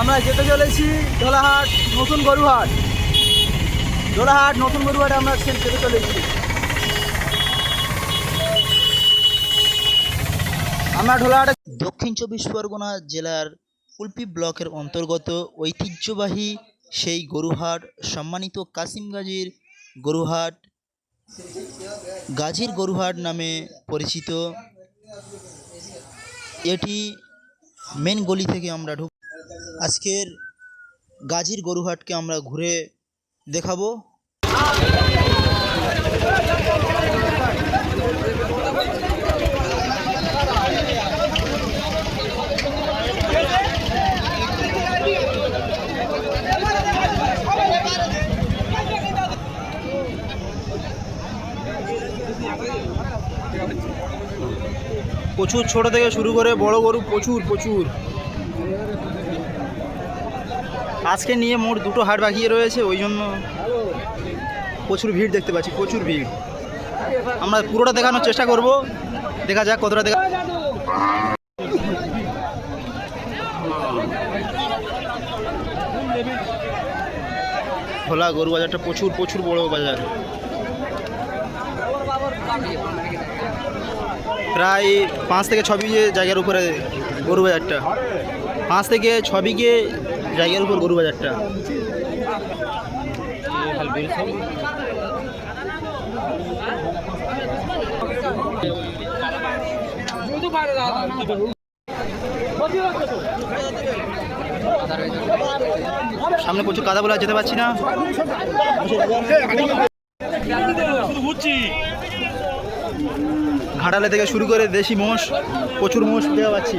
আমরা যেতে চলেছি ঢোলাহাট নতুন গরুহাট। ঢোলাহাট নতুন গরুহাটে আমরা যেতে চলেছি। আমরা ঢোলাহাটে দক্ষিণ চব্বিশ পরগনা জেলার কুলপি ব্লকের অন্তর্গত ঐতিহ্যবাহী সেই গরুহাট, সম্মানিত কাসিম গাজীর গরুহাট গাজীর গরুহাট নামে পরিচিত। এটি মেন গলি থেকে আমরা ঢুক আজকের গাজীর গরুহাটকে আমরা ঘুরে দেখাবো। প্রচুর ছোট থেকে শুরু করে বড় গরু প্রচুর প্রচুর। আজকে নিয়ে মোট দুটো হাট বাকিয়ে রয়েছে, ওই জন্য প্রচুর ভিড় দেখতে পাচ্ছি, প্রচুর ভিড়। আমরা পুরোটা দেখানোর চেষ্টা করব, দেখা যাক কতটা দেখা খোলা গরু বাজারটা প্রচুর প্রচুর বড় বাজার। প্রায় পাঁচ থেকে ছ বিঘে জায়গার উপরে গরু বাজারটা। পাঁচ থেকে ছ বিঘে জায়গার উপর গরু বাজারটা। সামনে প্রচুর কাদা বলে যেতে পারছি না। ঘাটালে থেকে শুরু করে দেশি মোষ, প্রচুর মোষ দেওয়া পাচ্ছি